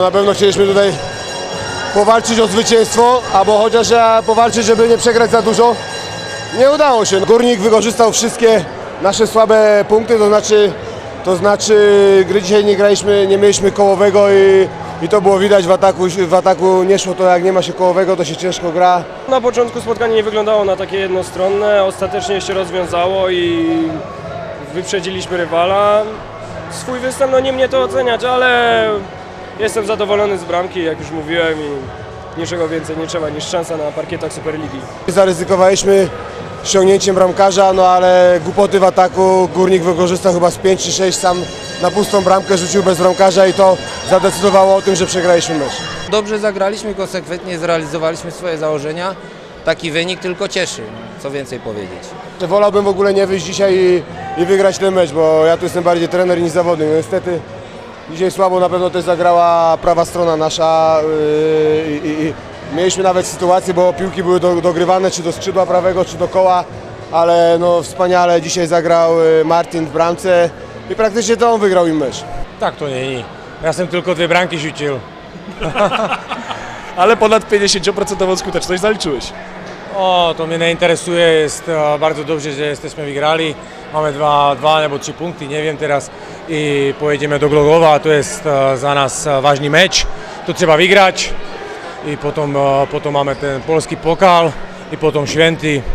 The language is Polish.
Na pewno chcieliśmy tutaj powalczyć o zwycięstwo, albo chociaż powalczyć, żeby nie przegrać za dużo. Nie udało się. Górnik wykorzystał wszystkie nasze słabe punkty, to znaczy, to znaczy gry dzisiaj nie graliśmy, nie mieliśmy kołowego i, i to było widać w ataku, w ataku nie szło to jak nie ma się kołowego, to się ciężko gra. Na początku spotkanie nie wyglądało na takie jednostronne, ostatecznie się rozwiązało i wyprzedziliśmy rywala. Swój występ, no nie mnie to oceniać, ale jestem zadowolony z bramki, jak już mówiłem i niczego więcej nie trzeba niż szansa na parkietach Superligi. Zaryzykowaliśmy ściągnięciem bramkarza, no ale głupoty w ataku Górnik wykorzystał chyba z 5 czy 6 sam na pustą bramkę, rzucił bez bramkarza i to zadecydowało o tym, że przegraliśmy mecz. Dobrze zagraliśmy, konsekwentnie zrealizowaliśmy swoje założenia. Taki wynik tylko cieszy, co więcej powiedzieć. Wolałbym w ogóle nie wyjść dzisiaj i, i wygrać ten mecz, bo ja tu jestem bardziej trener niż zawodnik. No niestety dzisiaj słabo na pewno też zagrała prawa strona nasza yy, i, i, i mieliśmy nawet sytuację, bo piłki były do, dogrywane czy do skrzydła prawego, czy do koła, ale no wspaniale dzisiaj zagrał yy, Martin w bramce i praktycznie to on wygrał im mecz. Tak to není. Já jsem tylko dvě branky žutil. ale ponad 50% skuteczność zaliczyłeś. O, to mě neinteresuje, jest eh, bardzo dobrze, že jste vygrali. Máme dva, dva nebo tři punkty, nevím teraz. I pojedeme do Glogova, to je eh, za nás eh, vážný meč. To třeba vygrať. I potom, eh, potom máme ten polský pokal, i potom Šventy.